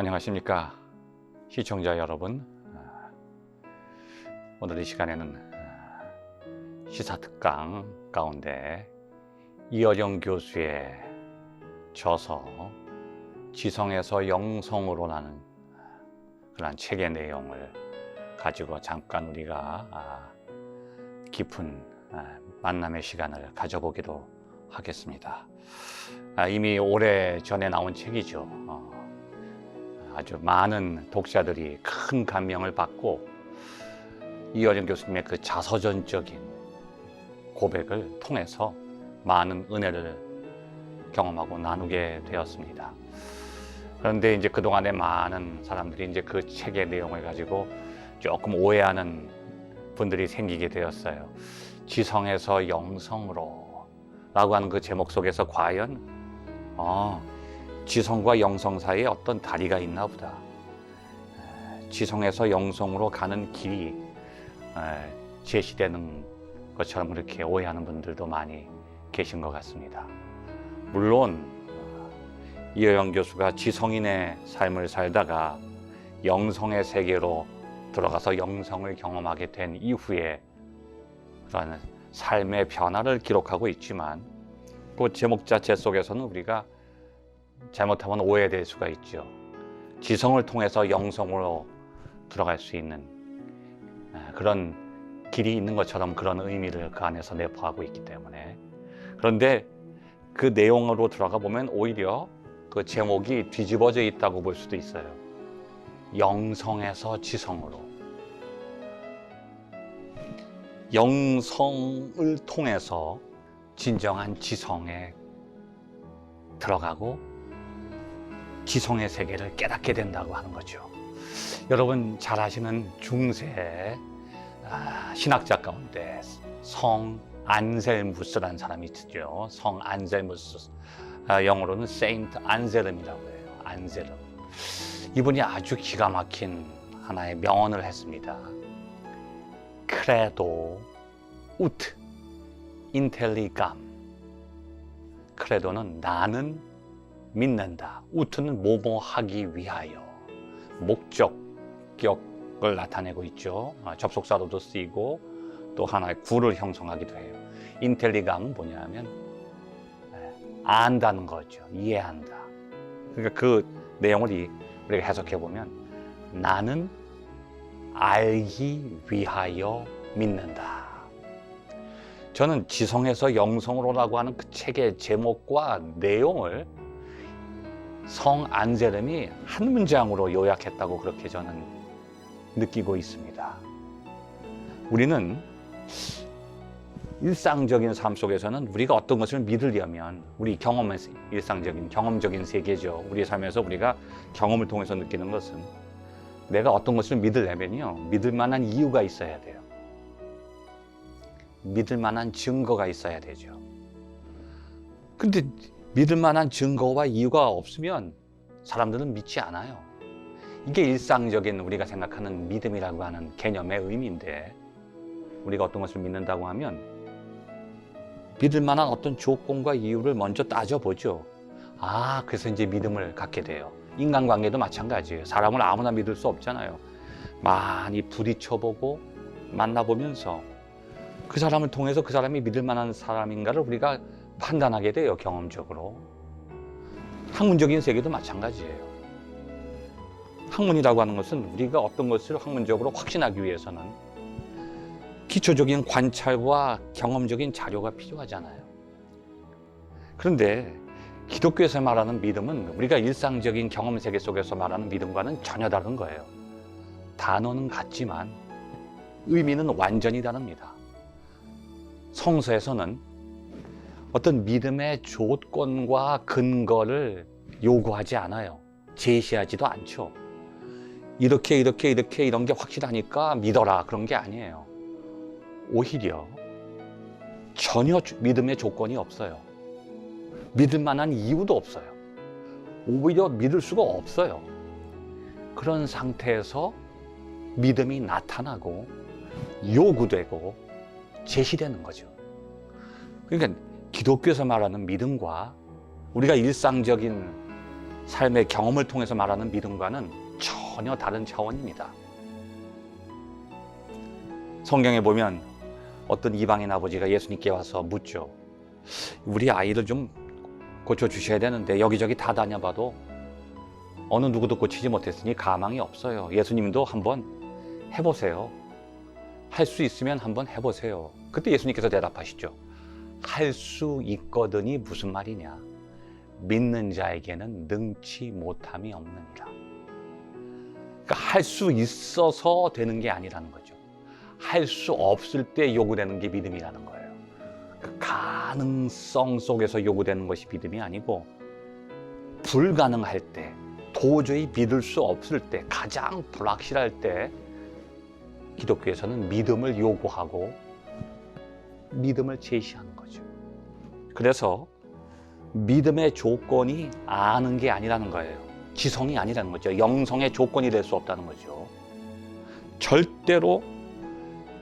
안녕하십니까 시청자 여러분 아, 오늘 이 시간에는 아, 시사특강 가운데 이어령 교수의 저서 지성에서 영성으로 나는 그런 책의 내용을 가지고 잠깐 우리가 아, 깊은 아, 만남의 시간을 가져보기로 하겠습니다. 아, 이미 오래 전에 나온 책이죠. 어, 아주 많은 독자들이 큰 감명을 받고 이어령 교수님의 그 자서전적인 고백을 통해서 많은 은혜를 경험하고 나누게 되었습니다. 그런데 이제 그동안에 많은 사람들이 이제 그 책의 내용을 가지고 조금 오해하는 분들이 생기게 되었어요. 지성에서 영성으로 라고 하는 그 제목 속에서 과연 어, 지성과 영성 사이에 어떤 다리가 있나 보다. 에, 지성에서 영성으로 가는 길이 에, 제시되는 것처럼 그렇게 오해하는 분들도 많이 계신 것 같습니다. 물론 이어영 교수가 지성인의 삶을 살다가 영성의 세계로 들어가서 영성을 경험하게 된 이후에 그런 삶의 변화를 기록하고 있지만 그 제목 자체 속에서는 우리가 잘못하면 오해될 수가 있죠. 지성을 통해서 영성으로 들어갈 수 있는 아, 그런 길이 있는 것처럼 그런 의미를 그 안에서 내포하고 있기 때문에 그런데 그 내용으로 들어가 보면 오히려 그 제목이 뒤집어져 있다고 볼 수도 있어요. 영성에서 지성으로. 영성을 통해서 진정한 지성에 들어가고 지성의 세계를 깨닫게 된다고 하는 거죠. 여러분 잘 아시는 중세 아, 신학자 가운데 성 안셀무스라는 사람이 있죠. 성 안셀무스 아, 영어로는 세인트 안셀름이라고 해요. 안셀름. 이분이 아주 기가 막힌 하나의 명언을 했습니다. 크레도 우트 인텔리감 크레도는 나는 믿는다. 우트는 뭐뭐 하기 위하여 목적격을 나타내고 있죠. 아, 접속사로도 쓰이고 또 하나의 구를 형성하기도 해요. 인텔리감은 뭐냐면 예, 안다는 거죠. 이해한다. 그러니까 그 내용을 이- 우리가 해석해 보면 나는 알기 위하여 믿는다. 저는 지성에서 영성으로라고 하는 그 책의 제목과 내용을 성 안세름이 한 문장으로 요약했다고 그렇게 저는 느끼고 있습니다. 우리는 일상적인 삶 속에서는 우리가 어떤 것을 믿으려면 우리 경험의 일상적인 경험적인 세계죠. 우리 삶에서 우리가 경험을 통해서 느끼는 것은 내가 어떤 것을 믿으려면요 믿을 만한 이유가 있어야 돼요. 믿을 만한 증거가 있어야 되죠. 근데 믿을 만한 증거와 이유가 없으면 사람들은 믿지 않아요. 이게 일상적인 우리가 생각하는 믿음이라고 하는 개념의 의미인데 우리가 어떤 것을 믿는다고 하면 믿을 만한 어떤 조건과 이유를 먼저 따져보죠. 아, 그래서 이제 믿음을 갖게 돼요. 인간관계도 마찬가지예요. 사람을 아무나 믿을 수 없잖아요. 많이 부딪혀보고 만나보면서 그 사람을 통해서 그 사람이 믿을 만한 사람인가를 우리가 판단하게 돼요, 경험적으로. 학문적인 세계도 마찬가지예요. 학문이라고 하는 것은 우리가 어떤 것을 학문적으로 확신하기 위해서는 기초적인 관찰과 경험적인 자료가 필요하잖아요. 그런데 기독교에서 말하는 믿음은 우리가 일상적인 경험 세계 속에서 말하는 믿음과는 전혀 다른 거예요. 단어는 같지만 의미는 완전히 다릅니다. 성서에서는 어떤 믿음의 조건과 근거를 요구하지 않아요. 제시하지도 않죠. 이렇게 이렇게 이렇게 이런 게 확실하니까 믿어라 그런 게 아니에요. 오히려 전혀 주- 믿음의 조건이 없어요. 믿을 만한 이유도 없어요. 오히려 믿을 수가 없어요. 그런 상태에서 믿음이 나타나고 요구되고 제시되는 거죠. 그러니까 기독교에서 말하는 믿음과 우리가 일상적인 삶의 경험을 통해서 말하는 믿음과는 전혀 다른 차원입니다. 성경에 보면 어떤 이방인 아버지가 예수님께 와서 묻죠. 우리 아이를 좀 고쳐주셔야 되는데 여기저기 다 다녀봐도 어느 누구도 고치지 못했으니 가망이 없어요. 예수님도 한번 해보세요. 할 수 있으면 한번 해보세요. 그때 예수님께서 대답하시죠. 할 수 있거든이 무슨 말이냐? 믿는 자에게는 능치 못함이 없느니라. 그러니까 할 수 있어서 되는 게 아니라는 거죠. 할 수 없을 때 요구되는 게 믿음이라는 거예요. 그 가능성 속에서 요구되는 것이 믿음이 아니고 불가능할 때, 도저히 믿을 수 없을 때, 가장 불확실할 때 기독교에서는 믿음을 요구하고 믿음을 거죠. 그래서 믿음의 조건이 아는 게 아니라는 거예요. 지성이 아니라는 거죠. 영성의 조건이 될 수 없다는 거죠. 절대로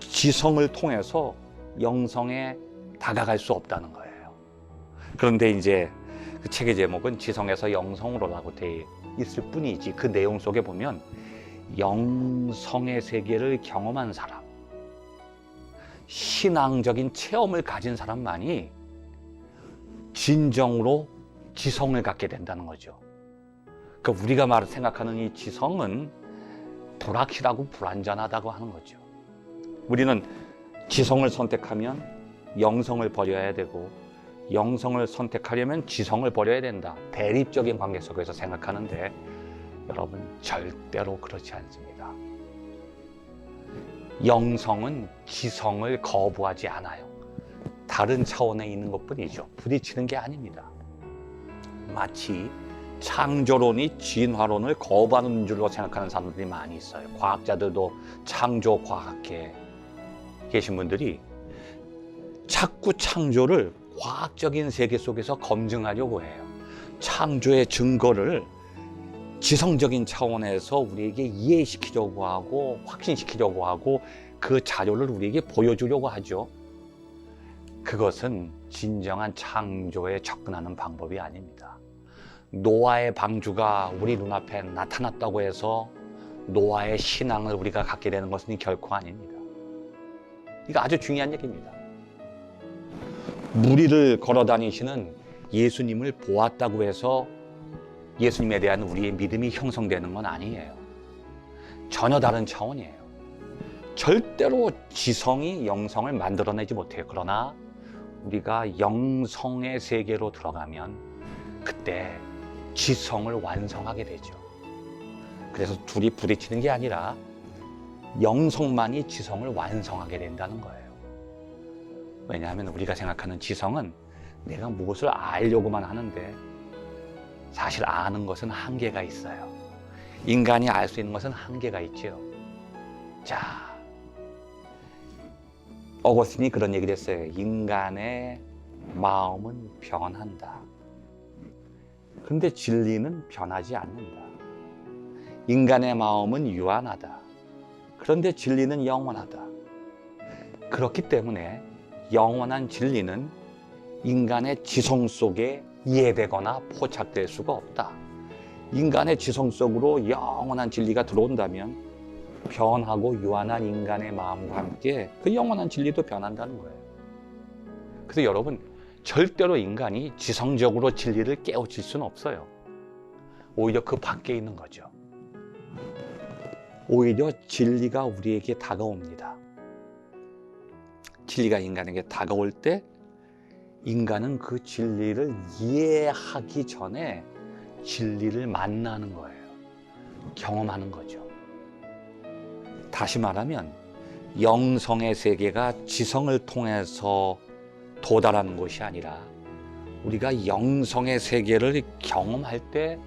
지성을 통해서 영성에 다가갈 수 없다는 거예요. 그런데 이제 그 책의 제목은 지성에서 영성으로라고 돼 있을 뿐이지 그 내용 속에 보면 영성의 세계를 경험한 사람, 신앙적인 체험을 가진 사람만이 진정으로 지성을 갖게 된다는 거죠. 그러니까 우리가 말 생각하는 이 지성은 불확실하고 불안전하다고 하는 거죠. 우리는 지성을 선택하면 영성을 버려야 되고 영성을 선택하려면 지성을 버려야 된다. 대립적인 관계 속에서 생각하는데 여러분 절대로 그렇지 않습니다. 영성은 지성을 거부하지 않아요. 다른 차원에 있는 것 뿐이죠. 부딪히는 게 아닙니다. 마치 창조론이 진화론을 거부하는 줄로 생각하는 사람들이 많이 있어요. 과학자들도 창조 과학계에 계신 분들이 자꾸 창조를 과학적인 세계 속에서 검증하려고 해요. 창조의 증거를 지성적인 차원에서 우리에게 이해시키려고 하고 확신시키려고 하고 그 자료를 우리에게 보여주려고 하죠. 그것은 진정한 창조에 접근하는 방법이 아닙니다. 노아의 방주가 우리 눈앞에 나타났다고 해서 노아의 신앙을 우리가 갖게 되는 것은 결코 아닙니다. 이거 아주 중요한 얘기입니다. 무리를 걸어 다니시는 예수님을 보았다고 해서 예수님에 대한 우리의 믿음이 형성되는 건 아니에요. 전혀 다른 차원이에요. 절대로 지성이 영성을 만들어내지 못해요. 그러나 우리가 영성의 세계로 들어가면 그때 지성을 완성하게 되죠. 그래서 둘이 부딪히는 게 아니라 영성만이 지성을 완성하게 된다는 거예요. 왜냐하면 우리가 생각하는 지성은 내가 무엇을 알려고만 하는데 사실 아는 것은 한계가 있어요. 인간이 알 수 있는 것은 한계가 있죠. 자, 어거스틴이 그런 얘기를 했어요. 인간의 마음은 변한다. 그런데 진리는 변하지 않는다. 인간의 마음은 유한하다. 그런데 진리는 영원하다. 그렇기 때문에 영원한 진리는 인간의 지성 속에 이해되거나 포착될 수가 없다. 인간의 지성 속으로 영원한 진리가 들어온다면 변하고 유한한 인간의 마음과 함께 그 영원한 진리도 변한다는 거예요. 그래서 여러분, 절대로 인간이 지성적으로 진리를 깨우칠 수는 없어요. 오히려 그 밖에 있는 거죠. 오히려 진리가 우리에게 다가옵니다. 진리가 인간에게 다가올 때 인간은 그 진리를 이해하기 전에 진리를 만나는 거예요. 경험하는 거죠. 다시 말하면 영성의 세계가 지성을 통해서 도달하는 것이 아니라 우리가 영성의 세계를 경험할 때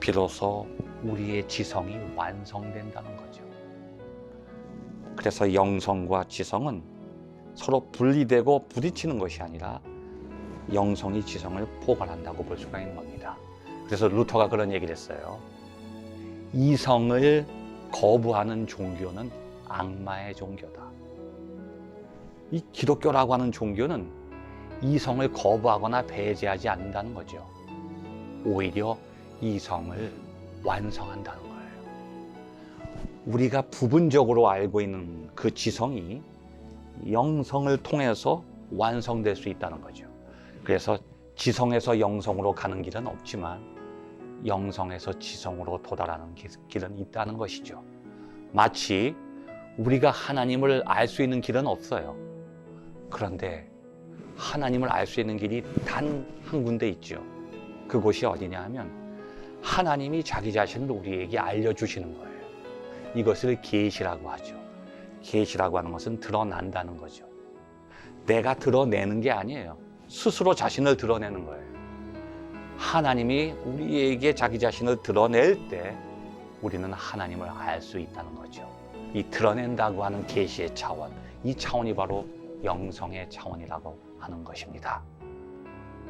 비로소 우리의 지성이 완성된다는 거죠. 그래서 영성과 지성은 서로 분리되고 부딪히는 것이 아니라 영성이 지성을 포괄한다고 볼 수가 있는 겁니다. 그래서 루터가 그런 얘기를 했어요. 이성을 거부하는 종교는 악마의 종교다. 이 기독교라고 하는 종교는 이성을 거부하거나 배제하지 않는다는 거죠. 오히려 이성을 완성한다는 거예요. 우리가 부분적으로 알고 있는 그 지성이 영성을 통해서 완성될 수 있다는 거죠. 그래서 지성에서 영성으로 가는 길은 없지만 영성에서 지성으로 도달하는 기- 길은 있다는 것이죠. 마치 우리가 하나님을 알 수 있는 길은 없어요. 그런데 하나님을 알 수 있는 길이 단 한 군데 있죠. 그곳이 어디냐 하면 하나님이 자기 자신을 우리에게 알려주시는 거예요. 이것을 계시라고 하죠. 계시라고 하는 것은 드러난다는 거죠. 내가 드러내는 게 아니에요. 스스로 자신을 드러내는 거예요. 하나님이 우리에게 자기 자신을 드러낼 때 우리는 하나님을 알 수 있다는 거죠. 이 드러낸다고 하는 계시의 차원, 이 차원이 바로 영성의 차원이라고 하는 것입니다.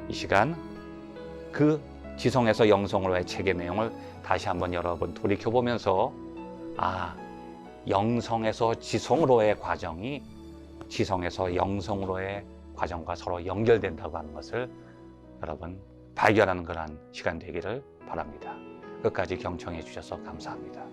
이 시간 그 지성에서 영성으로의 책의 내용을 다시 한번 여러분 돌이켜 보면서 아 영성에서 지성으로의 과정이 지성에서 영성으로의 과정과 서로 연결된다고 하는 것을 여러분 발견하는 그런 시간 되기를 바랍니다. 끝까지 경청해 주셔서 감사합니다.